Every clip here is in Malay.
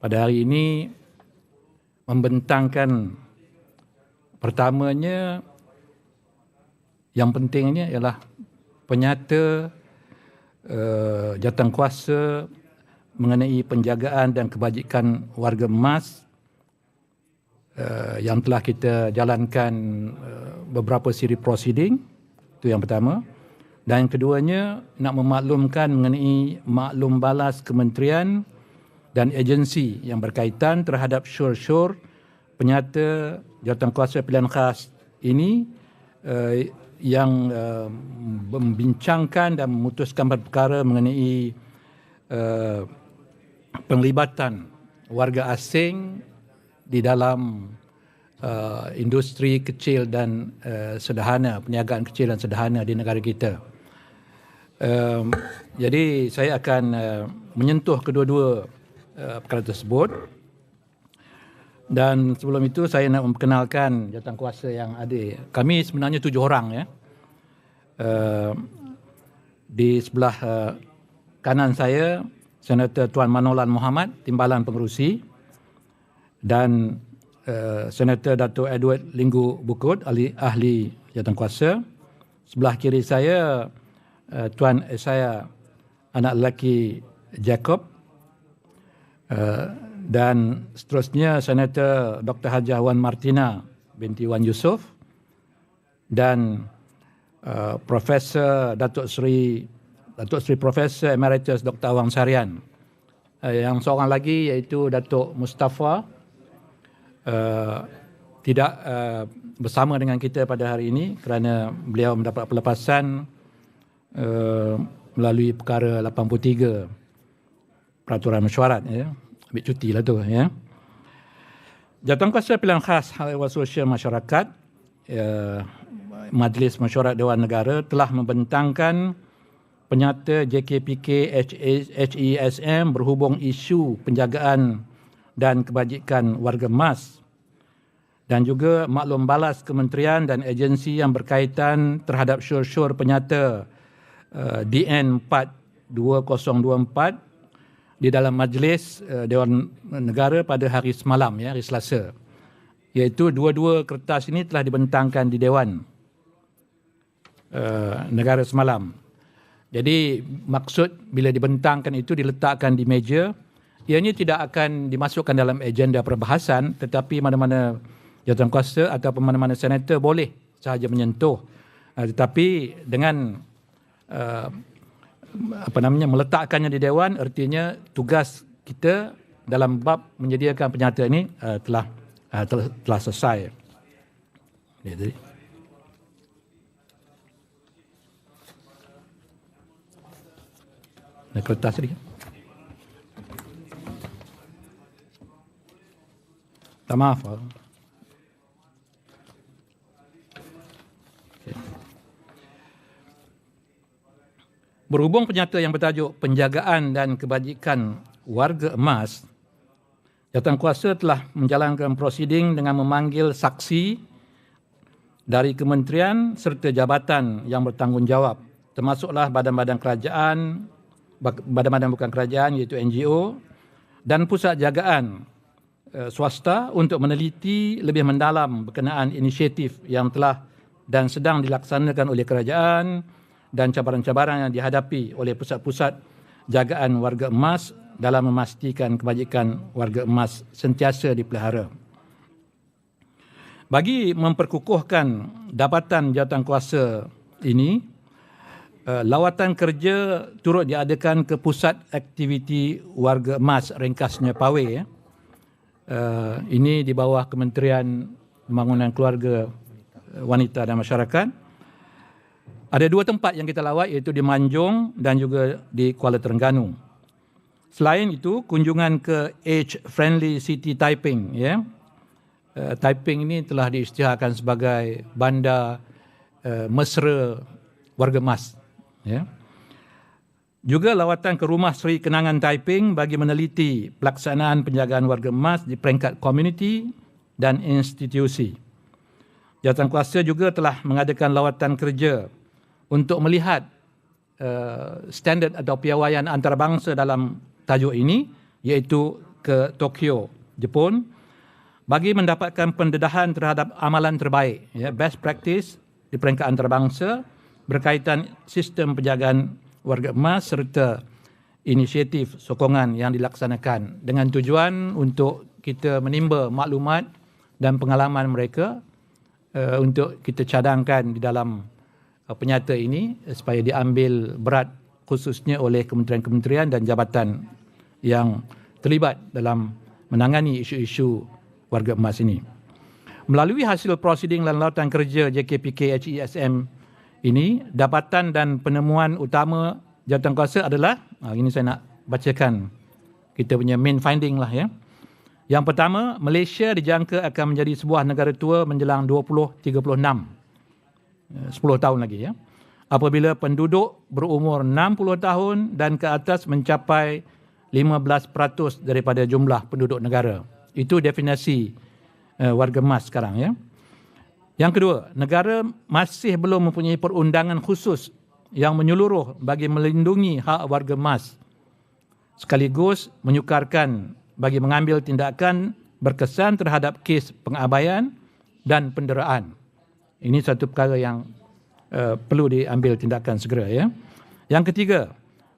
pada hari ini membentangkan pertamanya yang pentingnya ialah penyata uh, kuasa mengenai penjagaan dan kebajikan warga emas uh, yang telah kita jalankan uh, beberapa siri proceeding itu yang pertama. Dan yang keduanya nak memaklumkan mengenai maklum balas kementerian dan agensi yang berkaitan terhadap syur-syur penyata jawatan kuasa pilihan khas ini uh, yang uh, membincangkan dan memutuskan perkara mengenai uh, penglibatan warga asing di dalam uh, industri kecil dan uh, sederhana, perniagaan kecil dan sederhana di negara kita. Um, jadi saya akan uh, menyentuh kedua-dua uh, perkara tersebut. Dan sebelum itu saya nak memperkenalkan jawatan kuasa yang ada. Kami sebenarnya tujuh orang ya. Uh, di sebelah uh, kanan saya Senator Tuan Manolan Muhammad, Timbalan Pengerusi dan uh, Senator Dato' Edward Linggu Bukut, ahli, ahli jawatan kuasa. Sebelah kiri saya uh, Tuan saya anak lelaki Jacob uh, dan seterusnya Senator Dr. Hajah Wan Martina binti Wan Yusof dan uh, Profesor Datuk Seri Datuk Seri Profesor Emeritus Dr. Awang Sarian. Uh, yang seorang lagi iaitu Datuk Mustafa uh, tidak uh, bersama dengan kita pada hari ini kerana beliau mendapat pelepasan uh, melalui perkara 83 peraturan mesyuarat ya ambil cuti lah tu ya. Jawatan kuasa pilihan khas hal ehwal sosial masyarakat ya, Majlis Mesyuarat Dewan Negara telah membentangkan penyata JKPK HESM berhubung isu penjagaan dan kebajikan warga emas dan juga maklum balas kementerian dan agensi yang berkaitan terhadap syur-syur penyata uh, DN 42024 di dalam majlis uh, Dewan Negara pada hari semalam ya hari Selasa iaitu dua-dua kertas ini telah dibentangkan di Dewan uh, Negara semalam. Jadi maksud bila dibentangkan itu diletakkan di meja ianya tidak akan dimasukkan dalam agenda perbahasan tetapi mana-mana jawatan kuasa atau mana-mana senator boleh sahaja menyentuh uh, tetapi dengan uh, apa namanya meletakkannya di dewan artinya tugas kita dalam bab menyediakan penyata ini uh, telah uh, telah, telah selesai. Jadi Ada kertas tadi. Tak maaf. Berhubung penyata yang bertajuk penjagaan dan kebajikan warga emas, jawatan kuasa telah menjalankan prosiding dengan memanggil saksi dari kementerian serta jabatan yang bertanggungjawab termasuklah badan-badan kerajaan, badan-badan bukan kerajaan iaitu NGO dan pusat jagaan eh, swasta untuk meneliti lebih mendalam berkenaan inisiatif yang telah dan sedang dilaksanakan oleh kerajaan dan cabaran-cabaran yang dihadapi oleh pusat-pusat jagaan warga emas dalam memastikan kebajikan warga emas sentiasa dipelihara. Bagi memperkukuhkan dapatan jawatan kuasa ini, eh, lawatan kerja turut diadakan ke pusat aktiviti warga emas ringkasnya PAWE. Ya. Eh, ini di bawah Kementerian Pembangunan Keluarga Wanita dan Masyarakat ada dua tempat yang kita lawat iaitu di Manjung dan juga di Kuala Terengganu. Selain itu, kunjungan ke Age Friendly City Taiping. Ya. Uh, Taiping ini telah diisytiharkan sebagai bandar uh, mesra warga emas. Ya. Juga lawatan ke rumah Seri Kenangan Taiping bagi meneliti pelaksanaan penjagaan warga emas di peringkat komuniti dan institusi. Jawatan kuasa juga telah mengadakan lawatan kerja untuk melihat uh, standard atau piawaian antarabangsa dalam tajuk ini iaitu ke Tokyo, Jepun bagi mendapatkan pendedahan terhadap amalan terbaik, ya, best practice di peringkat antarabangsa berkaitan sistem penjagaan warga emas serta inisiatif sokongan yang dilaksanakan dengan tujuan untuk kita menimba maklumat dan pengalaman mereka uh, untuk kita cadangkan di dalam penyata ini uh, supaya diambil berat khususnya oleh kementerian-kementerian dan jabatan yang terlibat dalam menangani isu-isu warga emas ini. Melalui hasil prosiding dan lautan kerja JKPK HESM ini, dapatan dan penemuan utama jawatankuasa adalah, ah, ini saya nak bacakan kita punya main finding lah ya. Yang pertama, Malaysia dijangka akan menjadi sebuah negara tua menjelang 2036. 10 tahun lagi ya. Apabila penduduk berumur 60 tahun dan ke atas mencapai 15% daripada jumlah penduduk negara. Itu definisi uh, warga emas sekarang ya. Yang kedua, negara masih belum mempunyai perundangan khusus yang menyeluruh bagi melindungi hak warga emas sekaligus menyukarkan bagi mengambil tindakan berkesan terhadap kes pengabaian dan penderaan. Ini satu perkara yang uh, perlu diambil tindakan segera ya. Yang ketiga,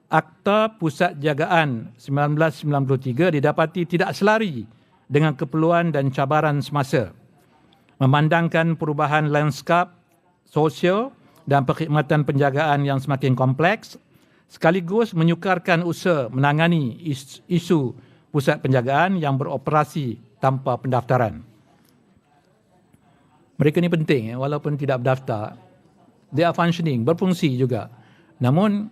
Akta Pusat Jagaan 1993 didapati tidak selari dengan keperluan dan cabaran semasa. Memandangkan perubahan lanskap sosial dan perkhidmatan penjagaan yang semakin kompleks, sekaligus menyukarkan usaha menangani isu pusat penjagaan yang beroperasi tanpa pendaftaran. Mereka ini penting, ya, walaupun tidak berdaftar, they are functioning, berfungsi juga. Namun,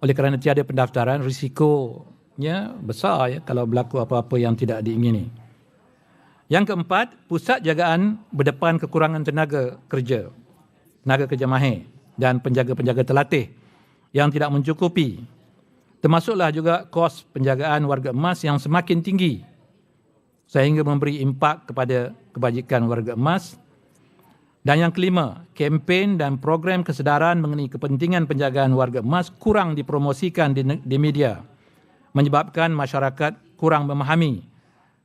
oleh kerana tiada pendaftaran, risikonya besar ya, kalau berlaku apa-apa yang tidak diingini. Yang keempat, pusat jagaan berdepan kekurangan tenaga kerja, tenaga kerja mahir dan penjaga-penjaga terlatih yang tidak mencukupi. Termasuklah juga kos penjagaan warga emas yang semakin tinggi sehingga memberi impak kepada kebajikan warga emas. Dan yang kelima, kempen dan program kesedaran mengenai kepentingan penjagaan warga emas kurang dipromosikan di, di media menyebabkan masyarakat kurang memahami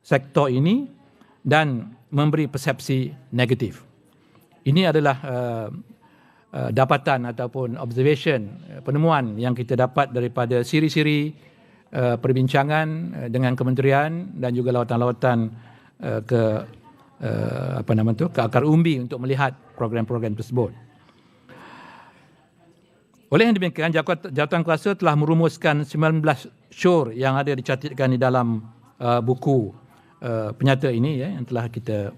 sektor ini dan memberi persepsi negatif. Ini adalah uh, uh, dapatan ataupun observation uh, penemuan yang kita dapat daripada siri-siri uh, perbincangan uh, dengan kementerian dan juga lawatan-lawatan uh, ke uh, apa nama tu ke akar umbi untuk melihat program-program tersebut. Oleh yang demikian, jawatan kuasa telah merumuskan 19 syur yang ada dicatatkan di dalam uh, buku Uh, penyata ini ya yang telah kita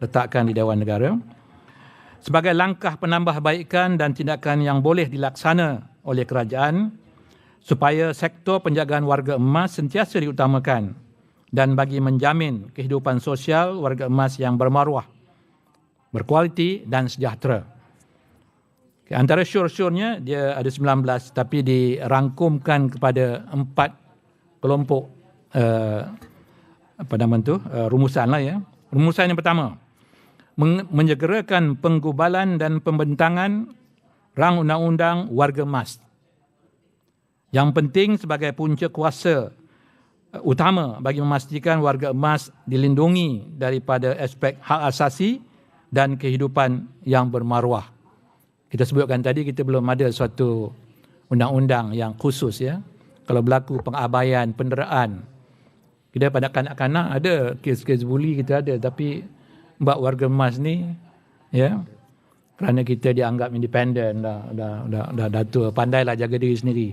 letakkan di Dewan Negara sebagai langkah penambahbaikan dan tindakan yang boleh dilaksana oleh kerajaan supaya sektor penjagaan warga emas sentiasa diutamakan dan bagi menjamin kehidupan sosial warga emas yang bermaruah, berkualiti dan sejahtera. Antara syur-syurnya dia ada 19 tapi dirangkumkan kepada empat kelompok uh, apa nama tu uh, rumusan lah ya. Rumusan yang pertama menyegerakan penggubalan dan pembentangan rang undang-undang warga emas. Yang penting sebagai punca kuasa utama bagi memastikan warga emas dilindungi daripada aspek hak asasi dan kehidupan yang bermaruah. Kita sebutkan tadi kita belum ada suatu undang-undang yang khusus ya. Kalau berlaku pengabaian, penderaan, kita pada kanak-kanak ada kes-kes bully kita ada tapi mbak warga emas ni ya kerana kita dianggap independen dah dah dah dah, dah tua pandailah jaga diri sendiri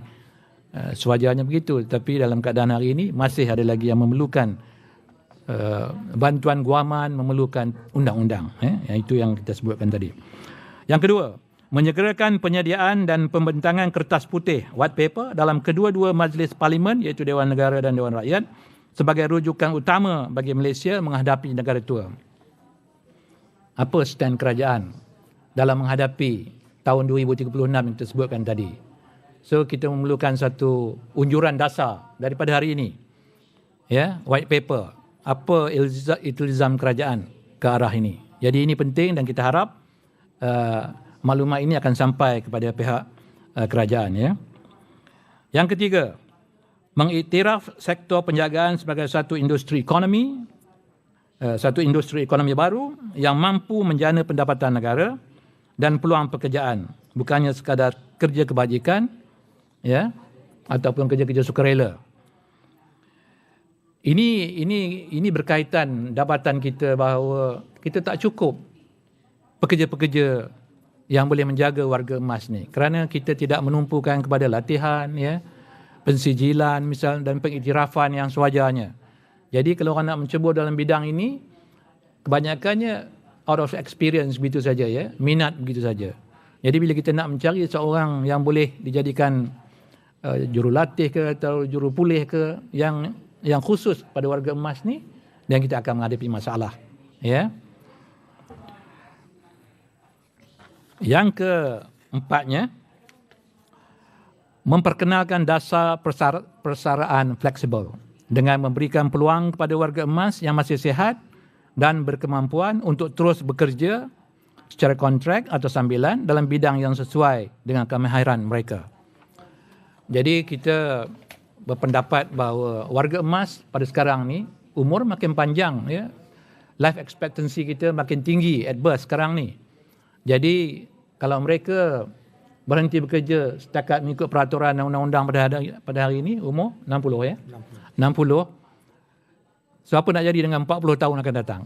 uh, sewajarnya begitu tapi dalam keadaan hari ini masih ada lagi yang memerlukan uh, bantuan guaman memerlukan undang-undang eh yang itu yang kita sebutkan tadi yang kedua menyegerakan penyediaan dan pembentangan kertas putih white paper dalam kedua-dua majlis parlimen iaitu Dewan Negara dan Dewan Rakyat sebagai rujukan utama bagi Malaysia menghadapi negara tua. Apa stand kerajaan dalam menghadapi tahun 2036 yang tersebutkan tadi? So kita memerlukan satu unjuran dasar daripada hari ini. Ya, white paper. Apa iltizam kerajaan ke arah ini? Jadi ini penting dan kita harap uh, maklumat ini akan sampai kepada pihak uh, kerajaan ya. Yang ketiga, mengiktiraf sektor penjagaan sebagai satu industri ekonomi, uh, satu industri ekonomi baru yang mampu menjana pendapatan negara dan peluang pekerjaan, bukannya sekadar kerja kebajikan, ya, ataupun kerja-kerja sukarela. Ini ini ini berkaitan dapatan kita bahawa kita tak cukup pekerja-pekerja yang boleh menjaga warga emas ni kerana kita tidak menumpukan kepada latihan ya pensijilan misal dan pengiktirafan yang sewajarnya. Jadi kalau orang nak mencebur dalam bidang ini kebanyakannya out of experience begitu saja ya, minat begitu saja. Jadi bila kita nak mencari seorang yang boleh dijadikan uh, jurulatih ke atau juru pulih ke yang yang khusus pada warga emas ni dan kita akan menghadapi masalah ya yang keempatnya memperkenalkan dasar persaraan fleksibel dengan memberikan peluang kepada warga emas yang masih sihat dan berkemampuan untuk terus bekerja secara kontrak atau sambilan dalam bidang yang sesuai dengan kemahiran mereka. Jadi kita berpendapat bahawa warga emas pada sekarang ni umur makin panjang ya. Life expectancy kita makin tinggi at birth sekarang ni. Jadi kalau mereka berhenti bekerja setakat mengikut peraturan undang-undang pada hari, pada hari ini umur 60 ya. 60 siapa nak jadi dengan 40 tahun akan datang?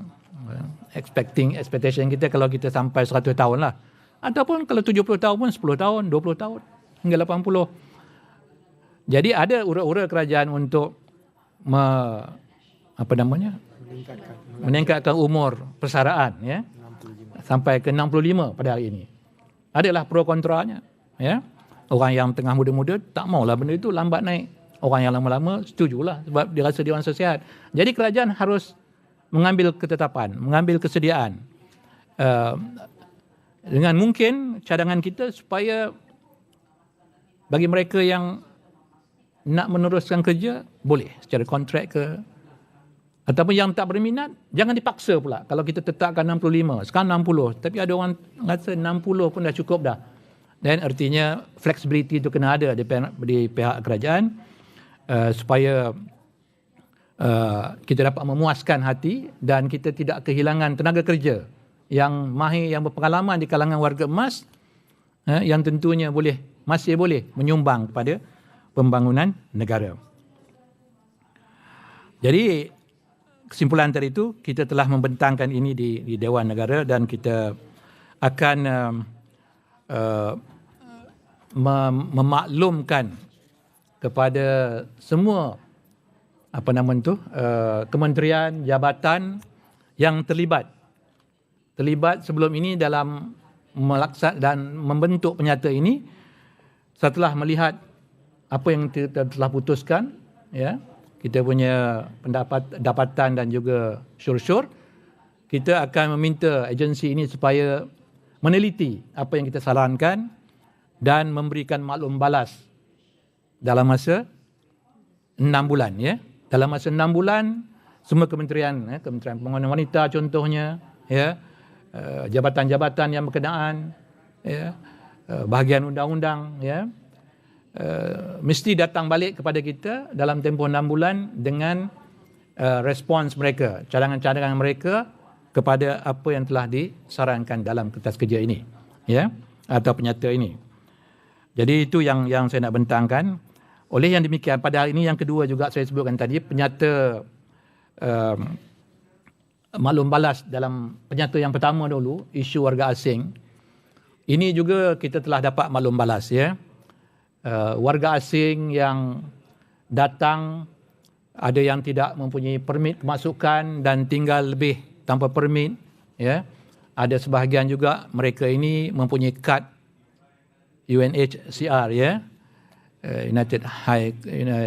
Expecting expectation kita kalau kita sampai 100 tahun lah. Ataupun kalau 70 tahun pun 10 tahun 20 tahun hingga 80 jadi ada ura-ura kerajaan untuk me, apa namanya? meningkatkan meningkatkan umur persaraan ya 65. sampai ke 65 pada hari ini. Adalah pro kontranya ya. Orang yang tengah muda-muda tak maulah benda itu lambat naik. Orang yang lama-lama setujulah sebab dia rasa dia orang sehat. Jadi kerajaan harus mengambil ketetapan, mengambil kesediaan. Uh, dengan mungkin cadangan kita supaya bagi mereka yang nak meneruskan kerja boleh. Secara kontrak ke. Ataupun yang tak berminat jangan dipaksa pula. Kalau kita tetapkan 65 sekarang 60 tapi ada orang rasa 60 pun dah cukup dah. Dan artinya flexibility itu kena ada di pihak, di pihak kerajaan uh, supaya uh, kita dapat memuaskan hati dan kita tidak kehilangan tenaga kerja. Yang mahir yang berpengalaman di kalangan warga emas uh, yang tentunya boleh masih boleh menyumbang kepada pembangunan negara. Jadi kesimpulan dari itu kita telah membentangkan ini di, di Dewan Negara dan kita akan uh, uh, mem memaklumkan kepada semua apa nama itu uh, kementerian jabatan yang terlibat terlibat sebelum ini dalam melaksanakan dan membentuk penyata ini setelah melihat apa yang kita telah putuskan ya. Kita punya pendapat dapatan dan juga syur-syur kita akan meminta agensi ini supaya meneliti apa yang kita sarankan dan memberikan maklum balas dalam masa enam bulan ya. Dalam masa enam bulan semua kementerian ya, kementerian pembangunan wanita contohnya ya eh, jabatan-jabatan yang berkenaan ya eh, bahagian undang-undang ya uh, mesti datang balik kepada kita dalam tempoh enam bulan dengan uh, respons mereka, cadangan-cadangan mereka kepada apa yang telah disarankan dalam kertas kerja ini, ya, atau penyata ini. Jadi itu yang yang saya nak bentangkan. Oleh yang demikian pada hari ini yang kedua juga saya sebutkan tadi penyata um, maklum balas dalam penyata yang pertama dulu isu warga asing. Ini juga kita telah dapat maklum balas ya uh, warga asing yang datang ada yang tidak mempunyai permit kemasukan dan tinggal lebih tanpa permit ya. Ada sebahagian juga mereka ini mempunyai kad UNHCR ya. Uh, United High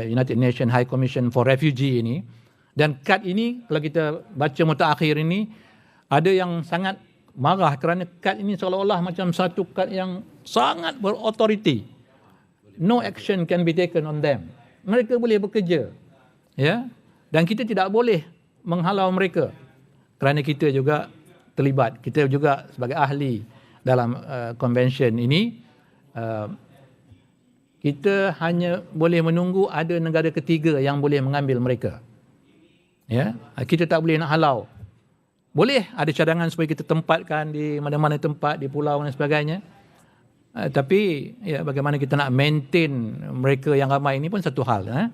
United Nation High Commission for Refugee ini. Dan kad ini kalau kita baca mutakhir ini ada yang sangat marah kerana kad ini seolah-olah macam satu kad yang sangat berautoriti no action can be taken on them. Mereka boleh bekerja. Ya. Dan kita tidak boleh menghalau mereka. Kerana kita juga terlibat. Kita juga sebagai ahli dalam uh, convention ini uh, kita hanya boleh menunggu ada negara ketiga yang boleh mengambil mereka. Ya, kita tak boleh nak halau. Boleh ada cadangan supaya kita tempatkan di mana-mana tempat di pulau dan sebagainya. Uh, tapi ya bagaimana kita nak maintain mereka yang ramai ini pun satu hal. Eh?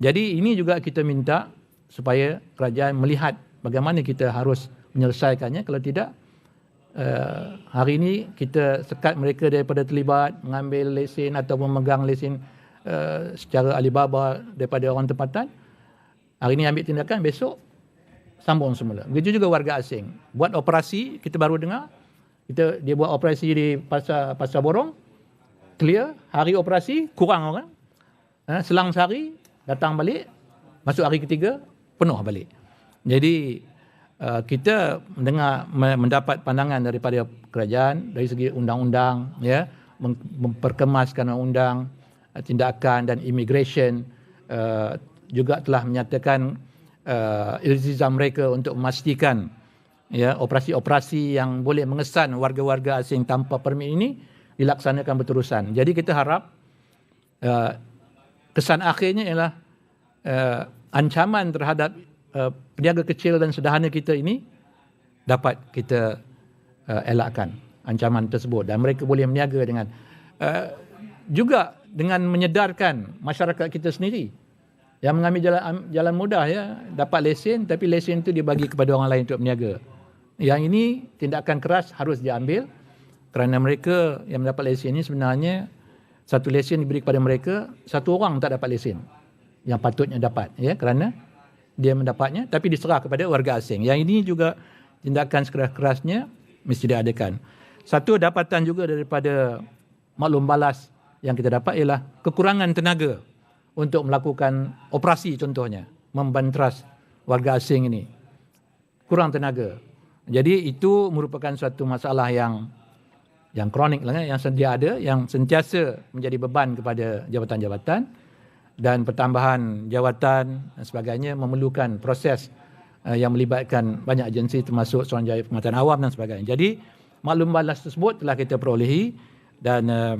Jadi ini juga kita minta supaya kerajaan melihat bagaimana kita harus menyelesaikannya. Kalau tidak, uh, hari ini kita sekat mereka daripada terlibat mengambil lesen atau memegang lesen uh, secara Alibaba daripada orang tempatan. Hari ini ambil tindakan, besok sambung semula. Begitu juga warga asing. Buat operasi, kita baru dengar, kita dia buat operasi di pasar pasar borong, clear, hari operasi kurang orang. Uh, selang sehari datang balik, masuk hari ketiga penuh balik. Jadi Uh, kita mendengar mendapat pandangan daripada kerajaan dari segi undang-undang ya memperkemaskan undang uh, tindakan dan immigration uh, juga telah menyatakan uh, iltizam mereka untuk memastikan ya operasi-operasi yang boleh mengesan warga-warga asing tanpa permit ini dilaksanakan berterusan. Jadi kita harap uh, kesan akhirnya ialah uh, ancaman terhadap uh, peniaga kecil dan sederhana kita ini dapat kita uh, elakkan ancaman tersebut dan mereka boleh meniaga dengan uh, juga dengan menyedarkan masyarakat kita sendiri yang mengambil jalan jalan mudah ya dapat lesen tapi lesen itu dibagi kepada orang lain untuk berniaga. Yang ini tindakan keras harus diambil kerana mereka yang mendapat lesen ini sebenarnya satu lesen diberi kepada mereka, satu orang tak dapat lesen yang patutnya dapat ya kerana dia mendapatnya tapi diserah kepada warga asing. Yang ini juga tindakan sekeras-kerasnya mesti diadakan. Satu dapatan juga daripada maklum balas yang kita dapat ialah kekurangan tenaga untuk melakukan operasi contohnya membantras warga asing ini. Kurang tenaga. Jadi itu merupakan suatu masalah yang yang kronik lah yang sedia ada yang sentiasa menjadi beban kepada jabatan-jabatan dan pertambahan jawatan dan sebagainya memerlukan proses uh, yang melibatkan banyak agensi termasuk Suruhanjaya Pengetahuan Awam dan sebagainya. Jadi maklum balas tersebut telah kita perolehi dan uh,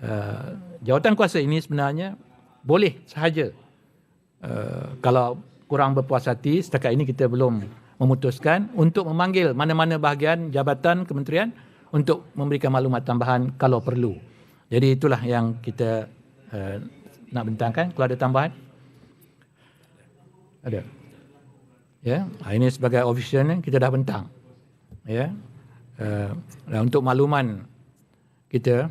uh, jawatan kuasa ini sebenarnya boleh sahaja uh, kalau kurang berpuas hati setakat ini kita belum memutuskan untuk memanggil mana-mana bahagian jabatan kementerian untuk memberikan maklumat tambahan kalau perlu. Jadi itulah yang kita uh, nak bentangkan kalau ada tambahan? Ada. Ya, ini sebagai official kita dah bentang. Ya. Uh, dan untuk makluman kita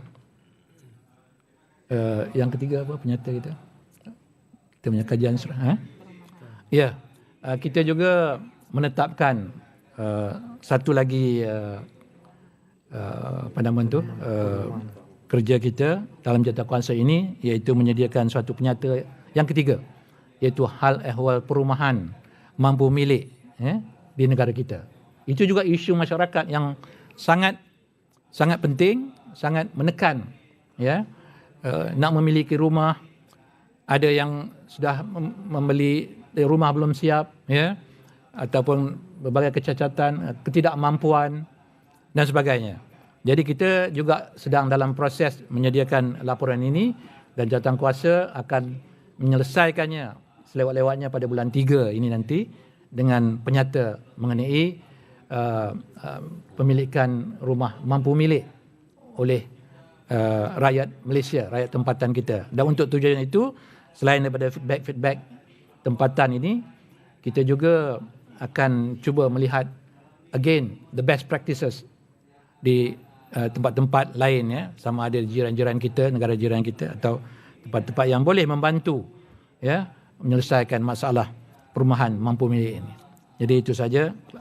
uh, yang ketiga apa penyata kita? Kita punya kajian surah. Ha? Ya. Uh, kita juga menetapkan uh, satu lagi uh, uh, apa nama tu? Uh, kerja kita dalam jawatankuasa ini iaitu menyediakan suatu penyata yang ketiga iaitu hal ehwal perumahan mampu milik eh, di negara kita. Itu juga isu masyarakat yang sangat sangat penting, sangat menekan ya. Uh, nak memiliki rumah ada yang sudah membeli rumah belum siap ya ataupun berbagai kecacatan, ketidakmampuan dan sebagainya. Jadi kita juga sedang dalam proses menyediakan laporan ini dan jawatan kuasa akan menyelesaikannya selewat-lewatnya pada bulan 3 ini nanti dengan penyata mengenai uh, uh, pemilikan rumah mampu milik oleh uh, rakyat Malaysia, rakyat tempatan kita. Dan untuk tujuan itu, selain daripada feedback-feedback tempatan ini, kita juga akan cuba melihat again the best practices di Uh, tempat-tempat lain ya sama ada jiran-jiran kita negara jiran kita atau tempat-tempat yang boleh membantu ya menyelesaikan masalah perumahan mampu milik ini. Jadi itu saja